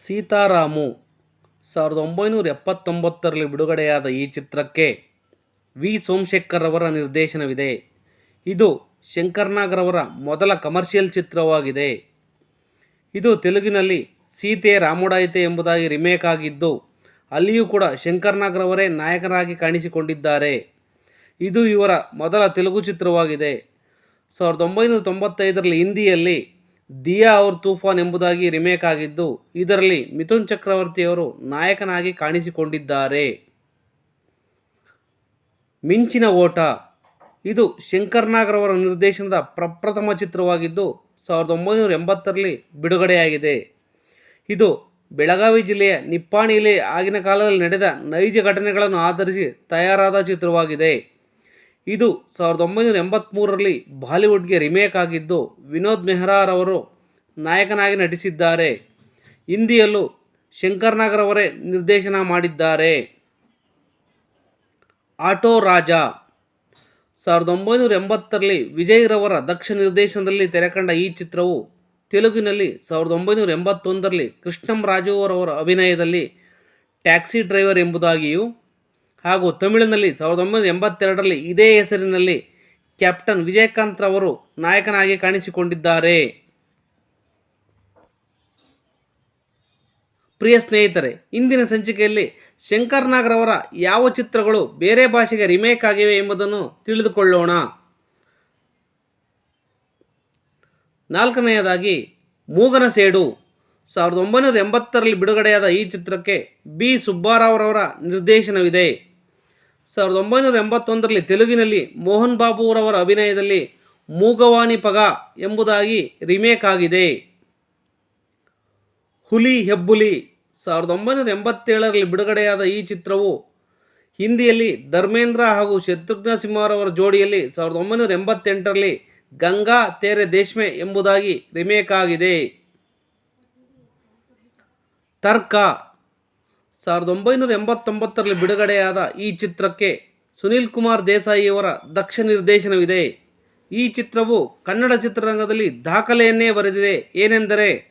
ಸೀತಾರಾಮು ಸಾವಿರದ ಒಂಬೈನೂರ ಎಪ್ಪತ್ತೊಂಬತ್ತರಲ್ಲಿ ಬಿಡುಗಡೆಯಾದ ಈ ಚಿತ್ರಕ್ಕೆ ವಿ. ಸೋಮಶೇಖರ್ ಅವರ ನಿರ್ದೇಶನವಿದೆ. ಇದು ಶಂಕರ್ನಾಗರ್ ಅವರ ಮೊದಲ ಕಮರ್ಷಿಯಲ್ ಚಿತ್ರವಾಗಿದೆ. ಇದು ತೆಲುಗಿನಲ್ಲಿ ಸೀತೆ ರಾಮುಡಾಯಿತೆ ಎಂಬುದಾಗಿ ರಿಮೇಕ್ ಆಗಿದ್ದು, ಅಲ್ಲಿಯೂ ಕೂಡ ಶಂಕರ್ನಾಗರ್ ಅವರೇ ನಾಯಕರಾಗಿ ಕಾಣಿಸಿಕೊಂಡಿದ್ದಾರೆ. ಇದು ಇವರ ಮೊದಲ ತೆಲುಗು ಚಿತ್ರವಾಗಿದೆ. ಸಾವಿರದ ಒಂಬೈನೂರ ತೊಂಬತ್ತೈದರಲ್ಲಿ ಹಿಂದಿಯಲ್ಲಿ ದಿಯಾ ಔರ್ ತೂಫಾನ್ ಎಂಬುದಾಗಿ ರಿಮೇಕ್ ಆಗಿದ್ದು, ಇದರಲ್ಲಿ ಮಿಥುನ್ ಚಕ್ರವರ್ತಿಯವರು ನಾಯಕನಾಗಿ ಕಾಣಿಸಿಕೊಂಡಿದ್ದಾರೆ. ಮಿಂಚಿನ ಓಟ. ಇದು ಶಂಕರ್ ಅವರ ನಿರ್ದೇಶನದ ಪ್ರಪ್ರಥಮ ಚಿತ್ರವಾಗಿದ್ದು, ಸಾವಿರದ ಒಂಬೈನೂರ ಎಂಬತ್ತರಲ್ಲಿ ಬಿಡುಗಡೆಯಾಗಿದೆ. ಇದು ಬೆಳಗಾವಿ ಜಿಲ್ಲೆಯ ನಿಪ್ಪಾಣಿಯಲ್ಲಿ ಆಗಿನ ಕಾಲದಲ್ಲಿ ನಡೆದ ನೈಜ ಘಟನೆಗಳನ್ನು ಆಧರಿಸಿ ತಯಾರಾದ ಚಿತ್ರವಾಗಿದೆ. ಇದು ಸಾವಿರದ ಒಂಬೈನೂರ ಎಂಬತ್ತ್ಮೂರರಲ್ಲಿ ಬಾಲಿವುಡ್ಗೆ ರಿಮೇಕ್ ಆಗಿದ್ದು ವಿನೋದ್ ಮೆಹ್ರಾರವರು ನಾಯಕನಾಗಿ ನಟಿಸಿದ್ದಾರೆ. ಹಿಂದಿಯಲ್ಲೂ ಶಂಕರ್ ನಾಗರ್ ಅವರೇ ನಿರ್ದೇಶನ ಮಾಡಿದ್ದಾರೆ. ಆಟೋ ರಾಜ. ಸಾವಿರದ ಒಂಬೈನೂರ ಎಂಬತ್ತರಲ್ಲಿ ವಿಜಯ್ ರವರ ದಕ್ಷ ನಿರ್ದೇಶನದಲ್ಲಿ ತೆರೆಕಂಡ ಈ ಚಿತ್ರವು ತೆಲುಗಿನಲ್ಲಿ ಸಾವಿರದ ಒಂಬೈನೂರ ಎಂಬತ್ತೊಂದರಲ್ಲಿ ಕೃಷ್ಣಂ ರಾಜು ಅವರವರ ಅಭಿನಯದಲ್ಲಿ ಟ್ಯಾಕ್ಸಿ ಡ್ರೈವರ್ ಎಂಬುದಾಗಿಯೂ ಹಾಗೂ ತಮಿಳಿನಲ್ಲಿ ಸಾವಿರದ ಒಂಬೈನೂರ ಎಂಬತ್ತೆರಡರಲ್ಲಿ ಇದೇ ಹೆಸರಿನಲ್ಲಿ ಕ್ಯಾಪ್ಟನ್ ವಿಜಯಕಾಂತ್ ರವರು ನಾಯಕನಾಗಿ ಕಾಣಿಸಿಕೊಂಡಿದ್ದಾರೆ. ಪ್ರಿಯ ಸ್ನೇಹಿತರೆ, ಇಂದಿನ ಸಂಚಿಕೆಯಲ್ಲಿ ಶಂಕರ್ ರವರ ಯಾವ ಚಿತ್ರಗಳು ಬೇರೆ ಭಾಷೆಗೆ ರಿಮೇಕ್ ಆಗಿವೆ ಎಂಬುದನ್ನು ತಿಳಿದುಕೊಳ್ಳೋಣ. ನಾಲ್ಕನೆಯದಾಗಿ ಮೂಗನ ಸೇಡು ಸಾವಿರದ ಒಂಬೈನೂರ ಎಂಬತ್ತರಲ್ಲಿ ಬಿಡುಗಡೆಯಾದ ಈ ಚಿತ್ರಕ್ಕೆ ಬಿ. ಸುಬ್ಬಾರಾವ್ರವರ ನಿರ್ದೇಶನವಿದೆ. ಸಾವಿರದ ಒಂಬೈನೂರ ಎಂಬತ್ತೊಂದರಲ್ಲಿ ತೆಲುಗಿನಲ್ಲಿ ಮೋಹನ್ ಬಾಬುರವರ ಅಭಿನಯದಲ್ಲಿ ಮೂಗವಾಣಿ ಪಗ ಎಂಬುದಾಗಿ ರಿಮೇಕ್ ಆಗಿದೆ. ಹುಲಿ ಹೆಬ್ಬುಲಿ ಸಾವಿರದ ಒಂಬೈನೂರ ಎಂಬತ್ತೇಳರಲ್ಲಿ ಬಿಡುಗಡೆಯಾದ ಈ ಚಿತ್ರವು ಹಿಂದಿಯಲ್ಲಿ ಧರ್ಮೇಂದ್ರ ಹಾಗೂ ಶತ್ರುಘ್ನ ಸಿಂಹರವರ ಜೋಡಿಯಲ್ಲಿ ಸಾವಿರದ ಒಂಬೈನೂರ ಎಂಬತ್ತೆಂಟರಲ್ಲಿ ಗಂಗಾ ತೇರೆ ದೇಶ್ಮೆ ಎಂಬುದಾಗಿ ರಿಮೇಕ್ ಆಗಿದೆ. ತರ್ಕ ಸಾವಿರದ ಒಂಬೈನೂರ ಎಂಬತ್ತೊಂಬತ್ತರಲ್ಲಿ ಬಿಡುಗಡೆಯಾದ ಈ ಚಿತ್ರಕ್ಕೆ ಸುನೀಲ್ ಕುಮಾರ್ ದೇಸಾಯಿಯವರ ದಕ್ಷ ನಿರ್ದೇಶನವಿದೆ. ಈ ಚಿತ್ರವು ಕನ್ನಡ ಚಿತ್ರರಂಗದಲ್ಲಿ ದಾಖಲೆಯನ್ನೇ ಬರೆದಿದೆ. ಏನೆಂದರೆ,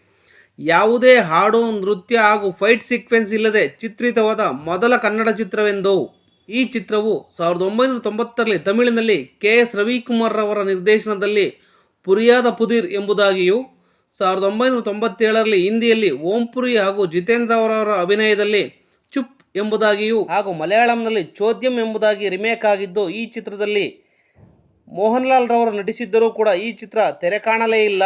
ಯಾವುದೇ ಹಾಡು, ನೃತ್ಯ ಹಾಗೂ ಫೈಟ್ ಸೀಕ್ವೆನ್ಸ್ ಇಲ್ಲದೆ ಚಿತ್ರಿತವಾದ ಮೊದಲ ಕನ್ನಡ ಚಿತ್ರವೆಂದು. ಈ ಚಿತ್ರವು ಸಾವಿರದ ಒಂಬೈನೂರ ತೊಂಬತ್ತರಲ್ಲಿ ತಮಿಳಿನಲ್ಲಿ ಕೆ ಎಸ್ ರವಿಕುಮಾರ್ರವರ ನಿರ್ದೇಶನದಲ್ಲಿ ಪುರಿಯಾದ ಪುದೀರ್ ಎಂಬುದಾಗಿಯೂ, ಸಾವಿರದ ಒಂಬೈನೂರ ತೊಂಬತ್ತೇಳರಲ್ಲಿ ಹಿಂದಿಯಲ್ಲಿ ಓಂಪುರಿ ಹಾಗೂ ಜಿತೇಂದ್ರ ಅವರವರ ಅಭಿನಯದಲ್ಲಿ ಎಂಬುದಾಗಿಯೂ ಹಾಗೂ ಮಲಯಾಳಂನಲ್ಲಿ ಚೋದ್ಯಂ ಎಂಬುದಾಗಿ ರಿಮೇಕ್ ಆಗಿದ್ದು ಈ ಚಿತ್ರದಲ್ಲಿ ಮೋಹನ್ಲಾಲ್ ರವರು ನಟಿಸಿದ್ದರೂ ಕೂಡ ಈ ಚಿತ್ರ ತೆರೆ ಕಾಣಲೇ ಇಲ್ಲ.